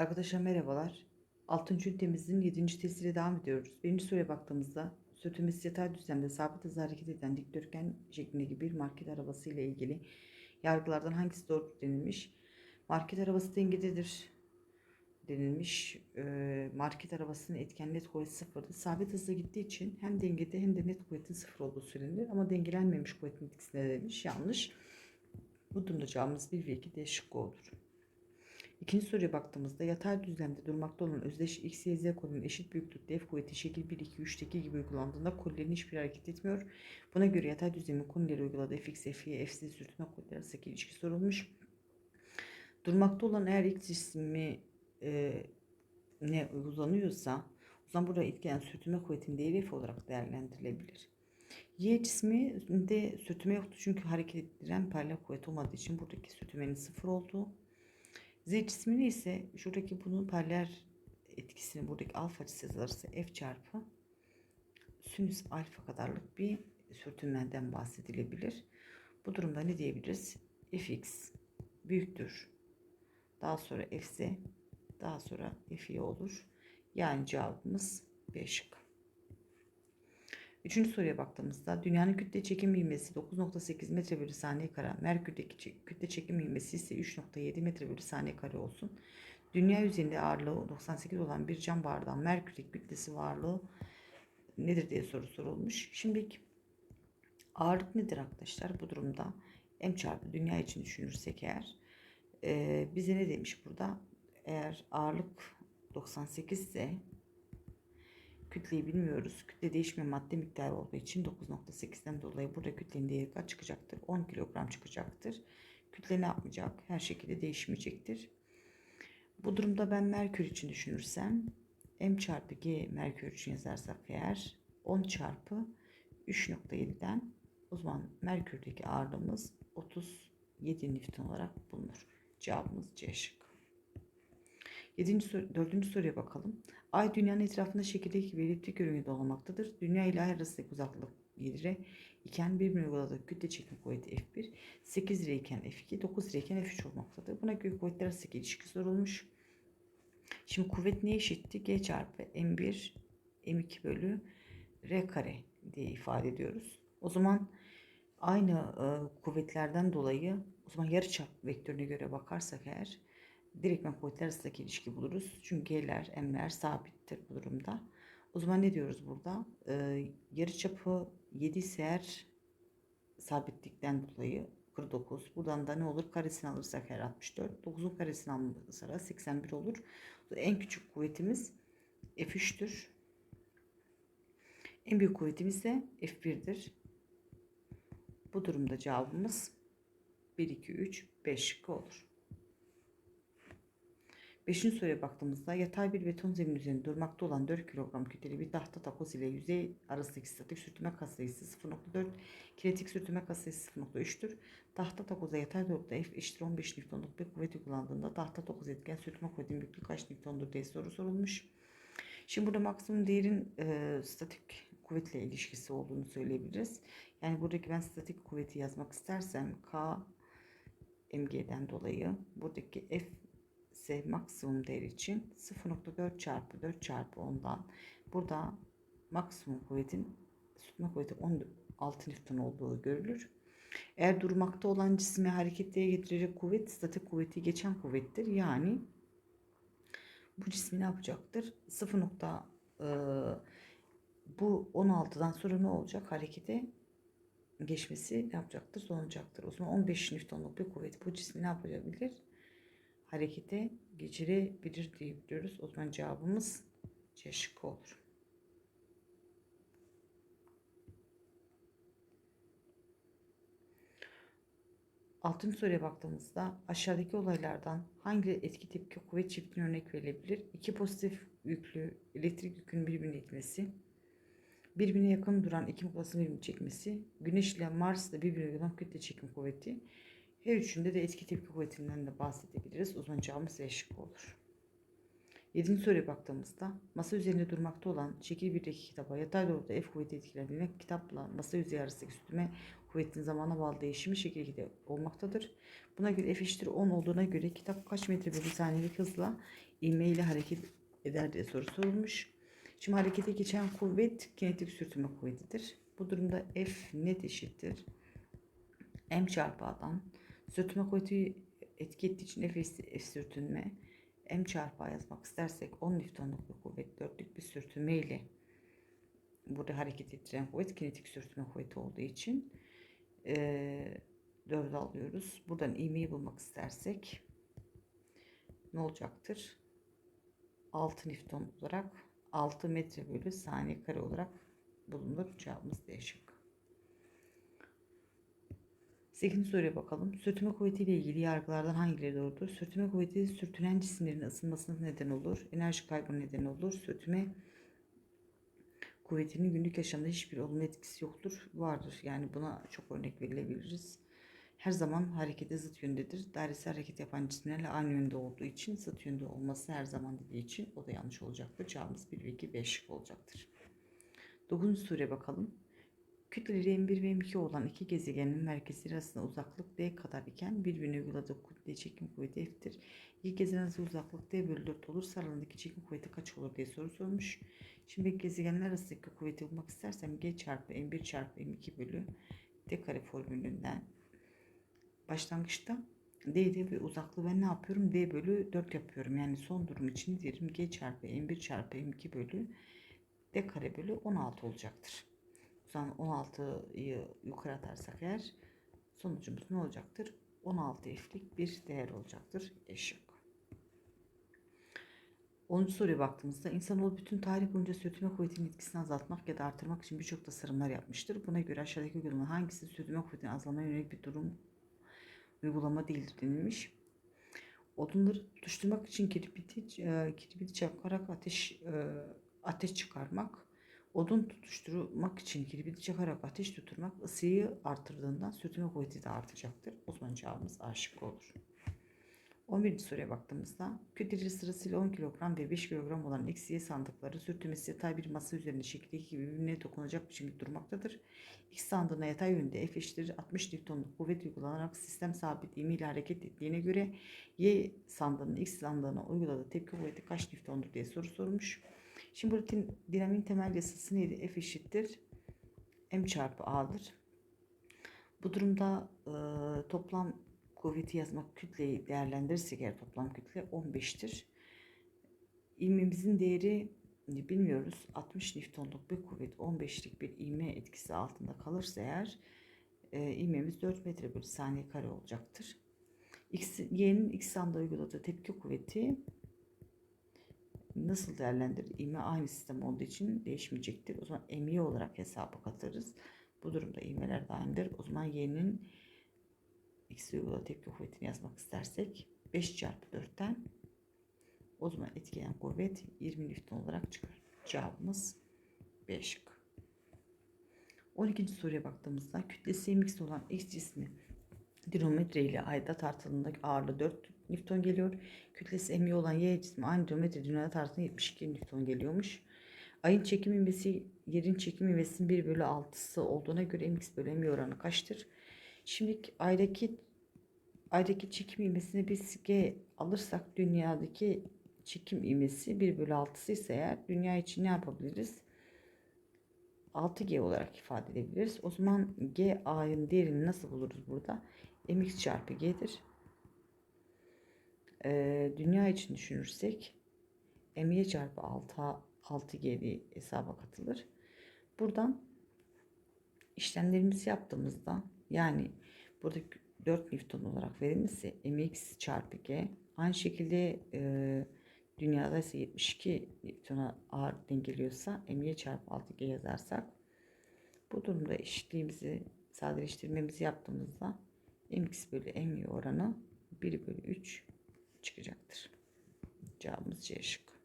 Arkadaşlar merhabalar. 6. ünitemizin 7. testiyle devam ediyoruz. Birinci soruya baktığımızda sürtünmesi yatay düzlemde sabit hızla hareket eden dikdörtgen şeklindeki bir market arabası ile ilgili yargılardan hangisi doğru denilmiş? Market arabası dengededir denilmiş. Ee, market arabasının etken net kuvveti sıfırdır. Sabit hızla gittiği için hem dengede hem de net kuvvetin sıfır olduğu söylenir. Ama dengelenmemiş kuvvetin etkisine demiş. Yanlış. Bu durumda cevabımız 1 ve 2 D olur. İkinci soruya baktığımızda yatay düzlemde durmakta olan özdeş x, y, z kolunun eşit büyüklükte F kuvveti şekil 1, 2, 3'teki gibi uygulandığında kolilerin hiçbir hareket etmiyor. Buna göre yatay düzlemin konileri uyguladığı fx, f, y, f, z sürtünme kuvvetleri arasındaki ilişki sorulmuş. Durmakta olan eğer x cismi e, ne uygulanıyorsa o zaman burada etkilen sürtünme kuvvetinin değeri f olarak değerlendirilebilir. Y cisminde sürtünme yoktu çünkü hareket ettiren paralel kuvvet olmadığı için buradaki sürtünmenin sıfır olduğu Z cismini ise şuradaki bunun paralel etkisini buradaki alfa alırsa F çarpı sinüs alfa kadarlık bir sürtünmeden bahsedilebilir. Bu durumda ne diyebiliriz? Fx büyüktür. Daha sonra Fz daha sonra Fy olur. Yani cevabımız B şıkkı. Üçüncü soruya baktığımızda dünyanın kütle çekim ivmesi 9.8 metre bölü saniye kare, Merkür'deki kütle çekim ivmesi ise 3.7 metre bölü saniye kare olsun. Dünya yüzeyinde ağırlığı 98 olan bir cam bardağın Merkür'deki kütlesi varlığı nedir diye soru sorulmuş. Şimdi ağırlık nedir arkadaşlar? Bu durumda m çarpı dünya için düşünürsek eğer e, bize ne demiş burada? Eğer ağırlık 98 ise Kütleyi bilmiyoruz. Kütle değişme madde miktarı olduğu için 9.8'den dolayı burada kütlenin değeri kaç çıkacaktır? 10 kilogram çıkacaktır. Kütle ne yapmayacak? Her şekilde değişmeyecektir. Bu durumda ben Merkür için düşünürsem M çarpı G Merkür için yazarsak eğer 10 çarpı 3.7'den o zaman Merkür'deki ağırlığımız 37 Newton olarak bulunur. Cevabımız C şıkkı. Yedinci soru, dördüncü soruya bakalım. Ay dünyanın etrafında şekildeki bir eliptik yörüngede olmaktadır. Dünya ile ay arasındaki uzaklık 7 r iken birbirine uyguladığı kütle çekim kuvveti F1, 8 r iken F2, 9 r iken F3 olmaktadır. Buna göre kuvvetler arasındaki ilişki sorulmuş. Şimdi kuvvet neye eşitti? G çarpı M1 M2 bölü R kare diye ifade ediyoruz. O zaman aynı e, kuvvetlerden dolayı o zaman yarıçap vektörüne göre bakarsak eğer direktmen kuvvetler arasındaki ilişki buluruz. Çünkü G'ler, M'ler sabittir bu durumda. O zaman ne diyoruz burada? Ee, yarıçapı 7 ise eğer sabitlikten dolayı 49. Buradan da ne olur? Karesini alırsak eğer 64. 9'un karesini alırsak 81 olur. En küçük kuvvetimiz F3'tür. En büyük kuvvetimiz de F1'dir. Bu durumda cevabımız 1, 2, 3, 5 şıkkı olur. Beşinci soruya baktığımızda yatay bir beton zemin üzerinde durmakta olan 4 kilogram kütleli bir tahta takoz ile yüzey arasındaki statik sürtünme katsayısı 0.4, kinetik sürtünme katsayısı 0.3'tür. Tahta takoza yatay doğrultuda F eşittir 15 Newton'luk bir kuvvet uygulandığında tahta takoz etken sürtünme kuvvetinin büyüklüğü kaç Newton'dur diye soru sorulmuş. Şimdi burada maksimum değerin e, statik kuvvetle ilişkisi olduğunu söyleyebiliriz. Yani buradaki ben statik kuvveti yazmak istersem K mg'den dolayı buradaki F ise maksimum değer için 0.4 çarpı 4 çarpı 10'dan burada maksimum kuvvetin tutma kuvveti 16 Newton olduğu görülür. Eğer durmakta olan cismi hareketliğe getirecek kuvvet statik kuvveti geçen kuvvettir. Yani bu cismi ne yapacaktır? 0. E, bu 16'dan sonra ne olacak? Harekete geçmesi ne yapacaktır? Sonucaktır. O zaman 15 Newton'luk bir kuvvet bu cismi ne yapabilir? Harekete geçirebilir diyebiliyoruz. O zaman cevabımız C şıkkı olur. Altıncı soruya baktığımızda aşağıdaki olaylardan hangi etki tepki kuvvet çiftine örnek verilebilir? İki pozitif yüklü elektrik yükünün birbirine itmesi, birbirine yakın duran iki mıknatısın birbirini çekmesi, Güneş ile Mars da birbirine olan kütle çekim kuvveti, her üçünde de etki tepki kuvvetinden de bahsedebiliriz. E şıkkı olur. Yedinci soruya baktığımızda masa üzerinde durmakta olan şekil 1'deki kitaba yatay doğrultuda F kuvveti etkilendiğinde kitapla masa yüzeyi arasındaki sütüme kuvvetinin zamana bağlı değişimi şekil 2'de olmaktadır. Buna göre F eşittir 10 olduğuna göre kitap kaç metre bölü saniyelik hızla ivme ile hareket eder diye soru sorulmuş. Şimdi harekete geçen kuvvet kinetik sürtünme kuvvetidir. Bu durumda F net eşittir. M çarpı A'dan sürtünme kuvveti etki ettiği için F, F sürtünme M çarpı A yazmak istersek 10 Newton'luk bir kuvvet dörtlük bir sürtünme ile burada hareket ettiren kuvvet kinetik sürtünme kuvveti olduğu için e, 4'e alıyoruz. Buradan ivmeyi bulmak istersek ne olacaktır? 6 Newton olarak 6 metre bölü saniye kare olarak bulunur. Cevabımız D şıkkı. 8. soruya bakalım. Sürtünme kuvveti ile ilgili yargılardan hangileri doğrudur? Sürtünme kuvveti sürtünen cisimlerin ısınmasına neden olur. Enerji kaybına neden olur. Sürtünme kuvvetinin günlük yaşamda hiçbir olumlu etkisi yoktur. Vardır. Yani buna çok örnek verilebiliriz. Her zaman harekete zıt yöndedir. Dairesel hareket yapan cisimlerle aynı yönde olduğu için zıt yönde olması her zaman dediği için o da yanlış olacaktır. Cevabımız 1 ve 2 5 olacaktır. 9. soruya bakalım. Kütleleri M1 ve M2 olan iki gezegenin merkezleri arasında uzaklık D kadar iken birbirine uyguladığı kütle çekim kuvveti F'tir. İki gezegen arasında uzaklık D bölü 4 olursa aralarındaki çekim kuvveti kaç olur diye soru sormuş. Şimdi gezegenler arasındaki kuvveti bulmak istersem G çarpı M1 çarpı M2 bölü D kare formülünden başlangıçta D'de bir uzaklığı ben ne yapıyorum? D bölü 4 yapıyorum. Yani son durum için diyelim G çarpı M1 çarpı M2 bölü D kare bölü 16 olacaktır. O zaman 16'yı yukarı atarsak eğer sonucumuz ne olacaktır? 16 F'lik bir değer olacaktır. Eşik. 10. soruya baktığımızda insanoğlu bütün tarih boyunca sürtünme kuvvetinin etkisini azaltmak ya da artırmak için birçok tasarımlar yapmıştır. Buna göre aşağıdaki uygulama hangisi sürtünme kuvvetini azalmaya yönelik bir durum uygulama değildir denilmiş. Odunları tutuşturmak için kibriti, e, kibriti çakarak ateş e, ateş çıkarmak, odun tutuşturmak için kibriti çakarak ateş tutturmak ısıyı artırdığından sürtünme kuvveti de artacaktır. O zaman cevabımız A şıkkı olur. 11. soruya baktığımızda kütleleri sırasıyla 10 kilogram ve 5 kilogram olan eksiye sandıkları sürtünmesi yatay bir masa üzerinde şekildeki gibi birbirine dokunacak biçimde durmaktadır. X sandığına yatay yönde F eşittir 60 Newton'luk kuvvet uygulanarak sistem sabit ivmeyle hareket ettiğine göre Y sandığının X sandığına uyguladığı tepki kuvveti kaç Newton'dur diye soru sormuş. Şimdi burada dinamiğin temel yasası neydi? F eşittir M çarpı A'dır. Bu durumda e, toplam kuvveti yazmak kütleyi değerlendirirsek eğer toplam kütle 15'tir. İlmimizin değeri bilmiyoruz. 60 Newton'luk bir kuvvet 15'lik bir ivme etkisi altında kalırsa eğer e, ivmemiz 4 metre bölü saniye kare olacaktır. X, Y'nin X anda uyguladığı tepki kuvveti nasıl değerlendirir? İvme aynı sistem olduğu için değişmeyecektir. O zaman MY olarak hesaba katarız. Bu durumda ivmeler aynıdır. O zaman Y'nin X uyguladığı tepki kuvvetini yazmak istersek 5 çarpı 4'ten o zaman etkileyen kuvvet 20 Newton olarak çıkar. Cevabımız B şıkkı. 12. soruya baktığımızda kütlesi mx olan X cismi dinometre ile ayda tartıldığında ağırlığı 4 Newton geliyor. Kütlesi MY olan Y cismi aynı dinometre dünyada tartıldığında 72 Newton geliyormuş. Ayın çekim ivmesi yerin çekim ivmesinin 1 bölü 6'sı olduğuna göre mx bölü my oranı kaçtır? Şimdi aydaki aydaki çekim ivmesini biz G alırsak dünyadaki çekim ivmesi 1 bölü 6'sı ise eğer dünya için ne yapabiliriz? 6G olarak ifade edebiliriz. O zaman G A'nın değerini nasıl buluruz burada? mx çarpı G'dir. Ee, dünya için düşünürsek my çarpı 6, 6G diye hesaba katılır. Buradan işlemlerimizi yaptığımızda yani burada 4 Newton olarak verilmişse mx çarpı g aynı şekilde e, dünyada ise 72 Newton'a ağır dengeliyorsa my çarpı 6g yazarsak bu durumda eşitliğimizi sadeleştirmemizi yaptığımızda mx bölü my oranı 1 bölü 3 çıkacaktır. Cevabımız C şıkkı.